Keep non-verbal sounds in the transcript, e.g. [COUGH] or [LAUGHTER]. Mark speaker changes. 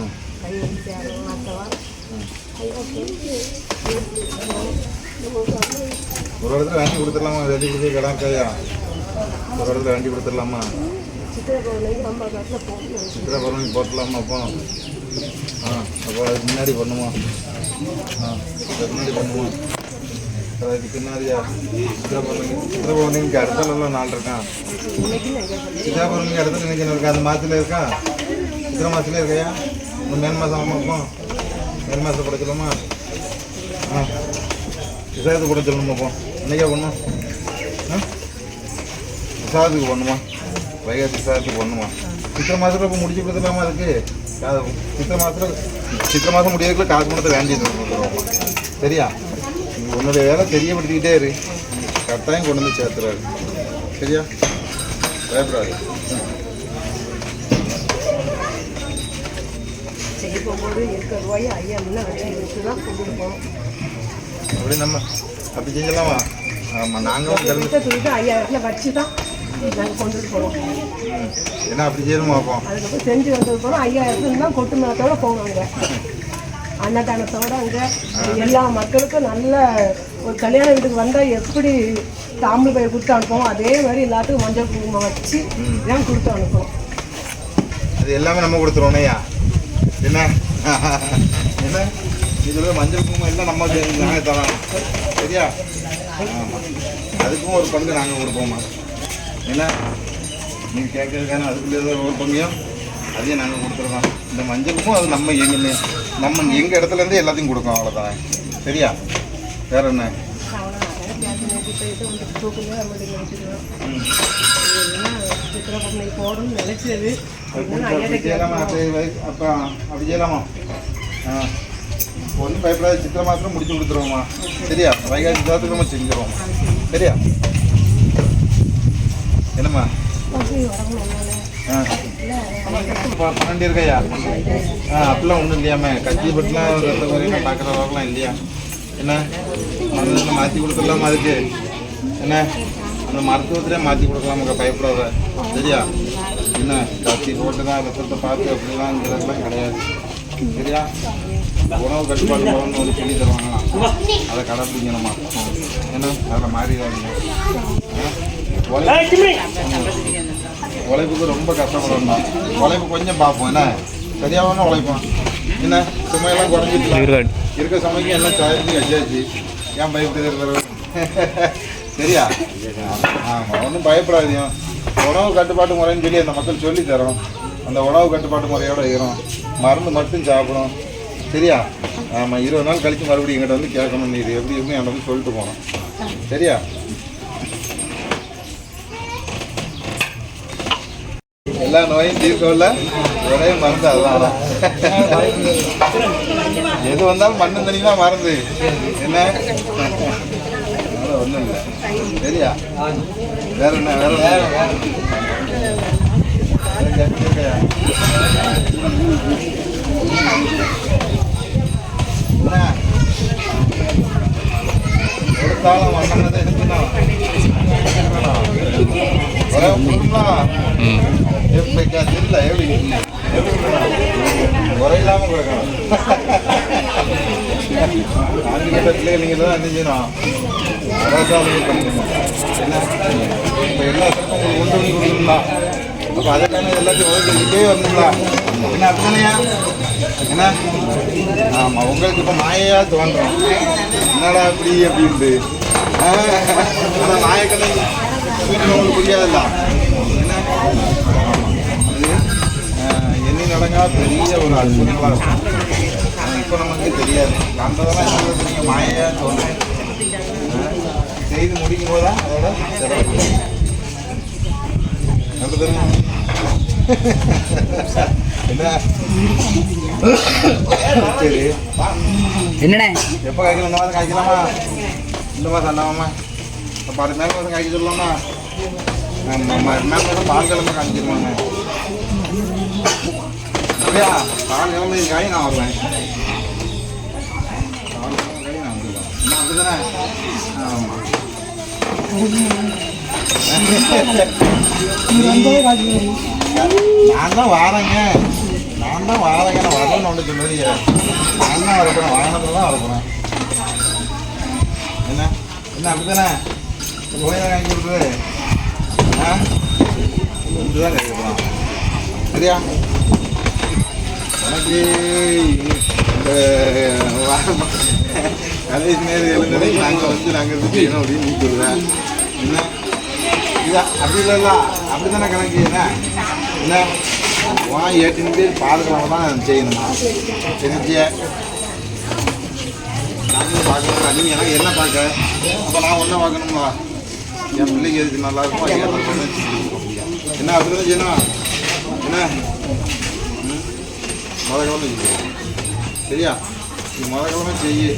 Speaker 1: ம் ஒரு இடத்துல வேண்டி கொடுத்துடலாமா? ரெடி கொடுத்து கிடக்கையா ஒரு இடத்துல வேண்டி கொடுத்துடலாமா?
Speaker 2: சித்திரை பௌர்ணமி
Speaker 1: போட்டலாமா அப்போ? ஆ அப்போ அதுக்கு முன்னாடி பண்ணுமா? ஆ அதுக்கு முன்னாடி பண்ணுமா? அதுக்கு பின்னாடியா சித்திரை பௌர்ணமி சித்திரை பௌர்ணமிக்கு அடுத்தலாம் நாள் இருக்கான்
Speaker 2: இன்னைக்கு
Speaker 1: சித்திரை பௌர்ணமிக்கு அடுத்த நினைக்கிறேன் இருக்கா? அந்த மாதத்துல இருக்கா? சித்திரை மாதத்துல இருக்கையா? இன்னும் மேல் மாதம் ஆமாம் அப்போ மேல் மாதம் கூட ஆ. விசாரத்துக்கு கூட சொல்லணுமா அப்போ இன்னைக்கா பண்ணும் ஆ? விசாரத்துக்கு பண்ணுமா வைகாசி விசாரத்துக்கு பண்ணுமா சித்திரை மாதத்தில் இப்போ முடிச்சு கொடுத்துடலாமா அதுக்கு? கா- சித்திரை மாதத்தில் சித்திரை மாதம் முடியறதுக்குள்ள காசு பணத்தை வேண்டியது கொடுத்துருவோமா? சரியா? நீ உன்னுடைய வேலை தெரியப்படுத்திக்கிட்டே இரு. கட்டாயம் கொண்டு வந்து சேர்த்துறாரு. சரியா? பயப்படாது.
Speaker 2: செய்ய போகும்போது இருக்க ரூபாய் ஐயா முன்ன வச்சு தான் கொண்டு போகணும்
Speaker 1: அப்படி நம்ம அப்படி செஞ்சலாமா ஆமாம்
Speaker 2: வீட்டை தூக்கிட்டு ஐயாயிரத்தில் வச்சு தான் நாங்கள் கொண்டுட்டு போவோம்
Speaker 1: என்ன அப்படி செய்யணுமா அப்போ?
Speaker 2: அதுக்கப்புறம் செஞ்சு வந்தது போனால் ஐயாயிரத்துல தான் கொட்டு மேளத்தோட போவாங்க அன்னதானத்தோட அங்கே. எல்லா மக்களுக்கும் நல்ல ஒரு கல்யாண வீட்டுக்கு வந்தால் எப்படி தாம்பூல் பயிர் கொடுத்து அனுப்புவோம் அதே மாதிரி எல்லாத்துக்கும் மஞ்சள் குங்குமம் வச்சு தான் கொடுத்து அனுப்புவோம்.
Speaker 1: அது எல்லாமே நம்ம கொடுத்துருவோனையா என்ன? [LAUGHS] என்ன? இதில் மஞ்சள் குங்குமம் எல்லாம் நம்ம நாங்கள் தரோம் சரியா? ஆமாம் அதுக்கும் ஒரு பங்கு நாங்கள் கொடுப்போம்மா. என்ன? நீங்கள் கேட்கறதுக்கான அதுக்குள்ளே ஏதோ ஒரு பங்கையும் அதையும் நாங்கள் கொடுத்துருவோம் இந்த மஞ்சளுக்கும் அது நம்ம எங்கே நம்ம எங்கள் இடத்துலேருந்து எல்லாத்தையும் கொடுக்கோம் அவ்வளோதான் சரியா? வேற என்ன?
Speaker 2: போடணும்னு நினைச்சது
Speaker 1: அப்படி செய்யலாமா ஆ ஒன்றும் பயப்படாத சித்திரை மாத்திரம் முடிச்சு கொடுத்துருவோம்மா சரியா வைகாசி தாத்துக்கு நம்ம செஞ்சிருவோம் சரியா என்னம்மா ஆ பன்னெண்டு இருக்கையா ஆ அப்படிலாம் ஒன்றும் இல்லையாமே கட்சி பட்டுலாம் பார்க்குற அளவுக்குலாம் இல்லையா என்ன? மருந்துல மாற்றி கொடுத்துடலாமா அதுக்கு? என்ன? அந்த மருத்துவத்திலே மாற்றி கொடுக்கலாமுங்க பயப்படாத சரியா? என்ன? கட்சி போட்டு தான் ரத்தத்தை பார்த்து அப்படிலாம்ங்கிறதெல்லாம் கிடையாது. சரியா? உணவு கட்டுப்பாடு போகணும்னு ஒரு சொல்லி தருவாங்களாம் அதை கடைப்பிடிக்கணுமா? ஏன்னா அதில்? உழைப்பு உழைப்புக்கு ரொம்ப கஷ்டப்படணும். உழைப்பு கொஞ்சம் பார்ப்போம் என்ன? சரியாவான உழைப்போம். என்ன? சுமையெல்லாம் குறைஞ்சிட்டு இருக்க? சமைக்க எல்லாம் சாயத்து கட்டியாச்சு ஏன் பயப்படுது இருக்கிறது சரியா? ஆமாம் ஒன்றும் பயப்படாதீங்க. உணவு கட்டுப்பாட்டு முறைன்னு சொல்லி அந்த மக்கள் சொல்லி தரோம். அந்த உணவு கட்டுப்பாட்டு முறையோட இருக்கிறோம் மருந்து மட்டும் சாப்பிடும். சரியா? ஆமாம் இருபது நாள் கழித்து மறுபடியும் எங்கிட்ட வந்து கேட்கணும். நீ இது எப்படி எப்படி என்கிட்ட வந்து சொல்லிட்டு போகணும். சரியா? எல்லா நோயும் தீர்க்கவில்ல ஒரே மருந்து அதுதான் எது வந்தாலும் மண்ணு தண்ணி தான் மருந்து என்ன ஒன்றும் இல்லை. சரியா? வேற என்ன வேற என்ன? வேற கேட்டு என்ன? கொடுத்தாலும் தெரியல எப்படி எப்படி இருக்கணும்? குறையில்லாம கொடுக்கணும் நான்கு கட்டத்தில் நீங்கள் தான் செஞ்சணும் அரசாங்கம் பண்ணிக்கணும் என்ன இப்போ எல்லா சட்டமும் அப்போ அதுக்கான எல்லாத்தையும் ஒதுக்கிட்டே வரணும்ல என்ன அப்படிதானையா என்ன ஆமாம் உங்களுக்கு இப்போ மாயையா தோன்றும் என்னடா அப்படி அப்படின்ட்டு ஆனால் நாயக்கனை உங்களுக்கு ஆஹ், எண்ணி நடங்கா பெரிய ஒரு அற்புதங்களாக இருக்கும். இப்போ நமக்கு தெரியாது. கண்டதெல்லாம் எங்களுக்கு நீங்கள் மாயையா தோணும் ஆஹ், செய்து முடிக்கும் போது தான் அதோட சிறப்பு சரி.
Speaker 3: என்னண்ணே?
Speaker 1: எப்போ காய்க்கலாம் இந்த மாதம் காய்க்கலாமா? இந்த மாதம் அண்ணாமா அப்போ அடுத்த மேல் மாதம் காய்க்க சொல்லலாமா ஆமாம் மேல் பால் கிழமை காய்ச்சிருவாங்க அப்படியா? பால் கிழமை காய் நான் வருவேன். பால் கிழமை காய் நான் வந்துடுவேன் என்ன அப்படிதானே? ஆமாம் நான் தான் வாரேங்க. நான் தான் வாழங்க நான் வரணும்னு ஒன்று சொன்னது நான் தான் வரப்போறேன். வாகனத்தில் தான் வரப்போறேன். என்ன? என்ன அப்படிதானே? தான் ஆ தான் சரியா எனக்கு இந்த வாரம் நேரம் எழுந்ததை நாங்கள் வந்து நாங்கள் இருந்து என்ன அப்படின்னு நீ சொல்லுவேன் என்ன இதா அப்படி இல்லைல்ல அப்படி தானே கணக்கு என்ன என்ன வா ஏற்றின் பேர் பாதுகாப்பு தான் செய்யணுமா தெரிஞ்சிய நாங்களும் பார்க்கணும் நீங்கள் எனக்கு என்ன பார்க்க அப்போ நான் ஒன்றை பார்க்கணுமா என் பிள்ளைங்க இது நல்லா இருக்கும்? அது என்ன அப்படி தான் செய்யணும்? என்ன? மழை கிழமை சரியா? நீ மழை கிழமை செய்யு.